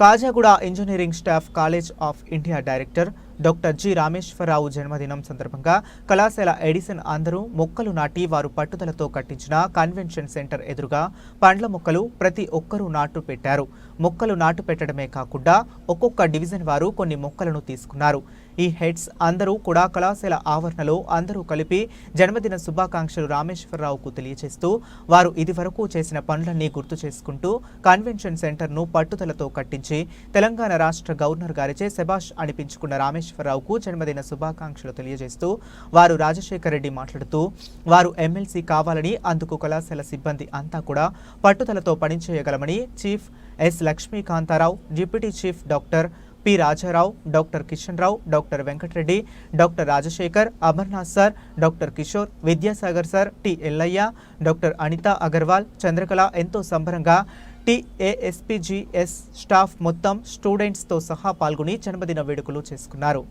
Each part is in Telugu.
Kajaguda engineering staff college of India director doctor G Rameshwararao జన్మదినం సందర్భంగా కళాశాల ఎడిసన్ అందరూ మొక్కలు నాటి వారు పట్టుదలతో కట్టించిన కన్వెన్షన్ సెంటర్ ఎదురుగా పండ్ల మొక్కలు ప్రతి ఒక్కరూ నాటు పెట్టారు. మొక్కలు నాటు పెట్టడమే కాకుండా ఒక్కొక్క డివిజన్ వారు కొన్ని మొక్కలను తీసుకున్నారు. ఈ హెడ్స్ అందరూ కూడా కళాశాల ఆవరణలో అందరూ కలిపి జన్మదిన శుభాకాంక్షలు రామేశ్వరరావుకు తెలియజేస్తూ వారు ఇదివరకు చేసిన పనులన్నీ గుర్తు చేసుకుంటూ కన్వెన్షన్ సెంటర్ను పట్టుదలతో కట్టించి తెలంగాణ రాష్ట్ర గవర్నర్ గారిచే శబాష్ అనిపించుకున్న రామేశ్వరరావుకు జన్మదిన శుభాకాంక్షలు తెలియజేస్తూ వారు రాజశేఖర్ రెడ్డి మాట్లాడుతూ వారు ఎమ్మెల్సీ కావాలని అందుకు కళాశాల సిబ్బంది అంతా కూడా పట్టుదలతో పనిచేయగలమని chief S Lakshmikantharao deputy chief doctor P Rajarao doctor Kishan Rao doctor Venkatreddy doctor Rajashekar Amarnath sir doctor Kishore Vidyasagar sir T Yellaiah doctor Anitha Agarwal Chandrakala ఎంతో సంబరంగా టిఏఎస్పిజిఎస్ స్టాఫ్ మొత్తం స్టూడెంట్స్తో సహా పాల్గొని జన్మదిన వేడుకలు చేసుకున్నారు.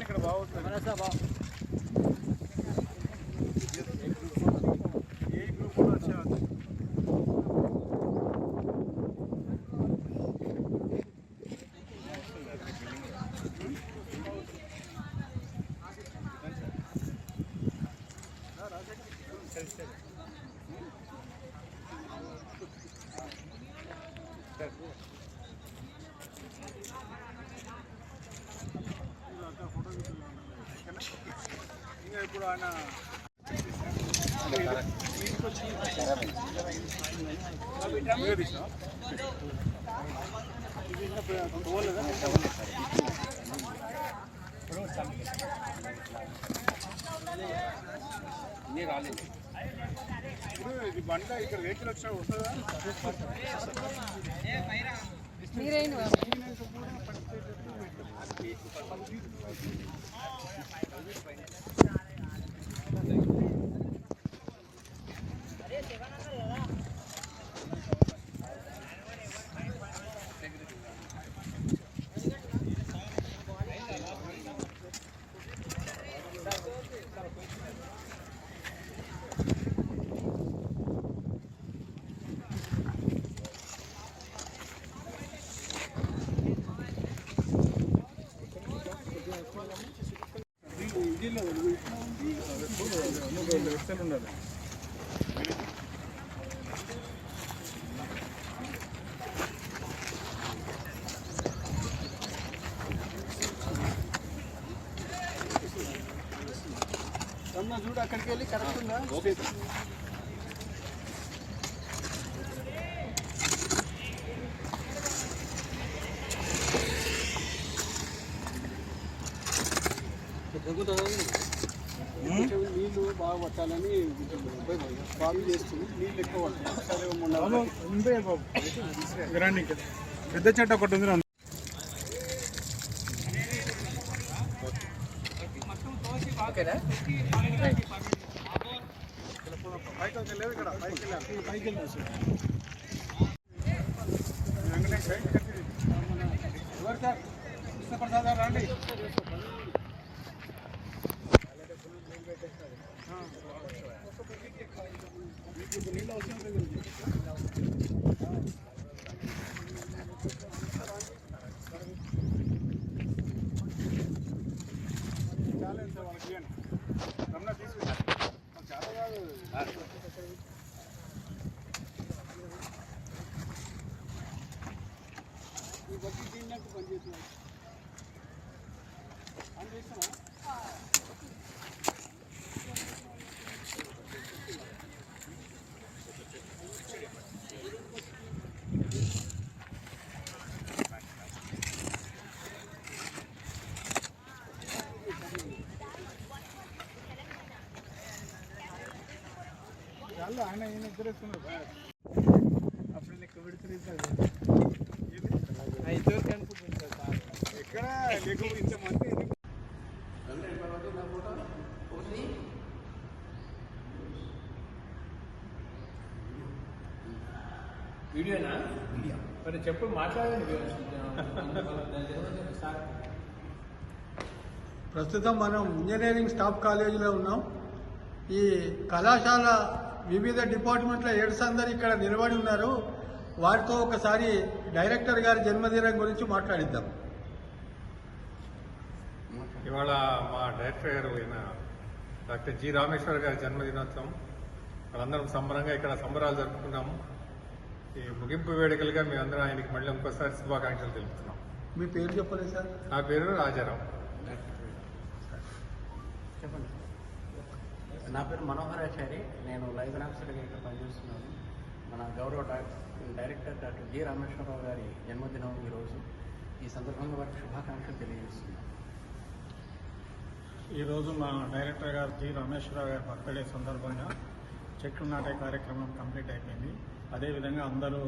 ఇక్కడ బాగుంటుంది ఇప్పుడు ఆయన రాలేదు ఇది బండ ఇక్కడ వెహికల్ వచ్చినా వస్తుందా వ్యక్తులు Thanks. చూడు అక్కడికి వెళ్ళి కరెక్ట్ ఉందా నీళ్ళు బాగా పట్టాలని బావి చేస్తుంది. నీళ్ళు ఎక్కువ పెద్ద చెట్టు ఒకటి ఉంది. పైకి వెళ్ళలేదు ఇక్కడ పైకి వెళ్ళాలి పైకి వెళ్ళాలి Bien. ఎక్కడ? లేకపోతే ఇంతమంది వీడియోనా? మరి చెప్పు మాట్లాడండి. సార్ ప్రస్తుతం మనం ఇంజనీరింగ్ స్టాఫ్ కాలేజీలో ఉన్నాం. ఈ కళాశాల వివిధ డిపార్ట్మెంట్ల హెడ్స్ అందరు ఇక్కడ నిలబడి ఉన్నారు. వారితో ఒకసారి డైరెక్టర్ గారి జన్మదినం గురించి మాట్లాడిద్దాం. ఇవాళ మా డైరెక్టర్ గారు అయిన డాక్టర్ జి రామేశ్వర్ గారి జన్మదినోత్సవం. మనందరం సంబరంగా ఇక్కడ సంబరాలు జరుపుకున్నాము. ఈ ముగింపు వేడుకలుగా మేమందరం ఆయనకి మళ్ళీ ఇంకోసారి శుభాకాంక్షలు తెలుపుతున్నాం. మీ పేరు చెప్పలేదు సార్? నా పేరు రాజారావు నా పేరు మనోహరాచారి నేను లైవ్ ఆఫీసర్గా ఇక్కడ పనిచేస్తున్నాను. మన గౌరవ డైరెక్టర్ డాక్టర్ జి రామేశ్వరరావు గారి జన్మదినం ఈరోజు ఈ సందర్భంగా వారికి శుభాకాంక్షలు తెలియజేస్తున్నాను. ఈరోజు మా డైరెక్టర్ గారు జి రామేశ్వరరావు గారి బర్త్డే సందర్భంగా చెట్లు నాటే కార్యక్రమం కంప్లీట్ అయిపోయింది. అదేవిధంగా అందరూ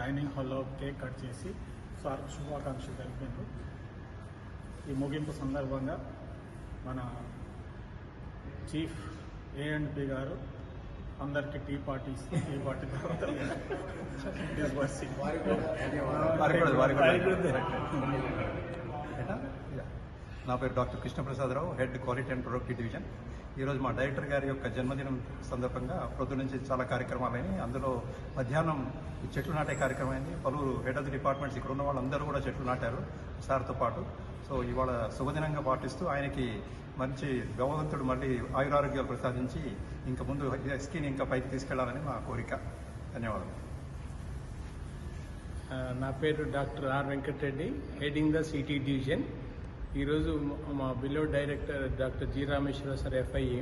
డైనింగ్ హాల్లో కేక్ కట్ చేసి సార్ శుభాకాంక్షలు తెలిపారు ఈ ముగింపు సందర్భంగా మన చీఫ్ ఏ అండ్ గారు అందరికి టీ పార్టీస్ టీ పార్టీ తర్వాత నా పేరు doctor Krishnaprasadarao head quality and productive division. ఈరోజు మా డైరెక్టర్ గారి యొక్క జన్మదినం సందర్భంగా ప్రొద్దు నుంచి చాలా కార్యక్రమాలైనవి అందులో మధ్యాహ్నం ఈ చెట్లు నాటే కార్యక్రమం అయింది పలువురు హెడ్ ఆఫ్ ది డిపార్ట్మెంట్స్ ఇక్కడ ఉన్న వాళ్ళందరూ కూడా చెట్లు నాటారు సార్తో పాటు. సో ఇవాళ శుభదినంగా పాటిస్తూ ఆయనకి మంచి భగవంతుడు మళ్ళీ ఆయురారోగ్యాలు ప్రసాదించి ఇంకా ముందు స్కిన్ ఇంకా పైకి తీసుకెళ్ళాలని మా కోరిక. ధన్యవాదాలు నా పేరు doctor R Venkatreddy heading the city division. ఈరోజు మా below director doctor G Rameshwara sir FIA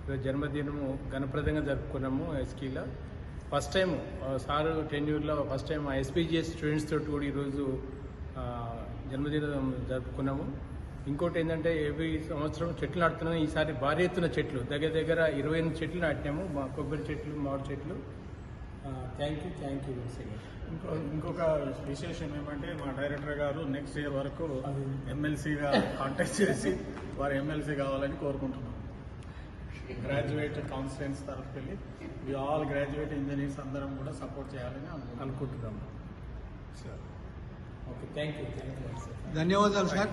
ఈరోజు జన్మదినము ఘనప్రదంగా జరుపుకున్నాము ఎస్కీలో. ఫస్ట్ టైం సార్ టెన్యూర్లో ఫస్ట్ టైం ఎస్పీజిఎస్ స్టూడెంట్స్ తోటి కూడా ఈరోజు జన్మదినం జరుపుకున్నాము. ఇంకోటి ఏంటంటే ఎవ్రీ సంవత్సరం చెట్లు నాటుతున్నాం. ఈసారి భారీ ఎత్తున చెట్లు. దగ్గర దగ్గర ఇరవై ఎనిమిది చెట్లు నాటినాము. మా కొబ్బరి చెట్లు మామిడి చెట్లు. థ్యాంక్ యూ థ్యాంక్ యూ ఇంకో ఇంకొక విశేషం ఏమంటే మా డైరెక్టర్ గారు నెక్స్ట్ ఇయర్ వరకు ఎమ్మెల్సీగా కాంటాక్ట్ చేసి వారు ఎమ్మెల్సీ కావాలని కోరుకుంటున్నాం. గ్రాడ్యుయేట్ కాన్స్టిట్యూన్స్ తరఫుకి వెళ్ళి ఈ ఆల్ గ్రాడ్యుయేట్ ఇంజనీర్స్ అందరం కూడా సపోర్ట్ చేయాలని అనుకుంటున్నాం. అనుకుంటున్నాము okay thank you thank you ధన్యవాదాలు సార్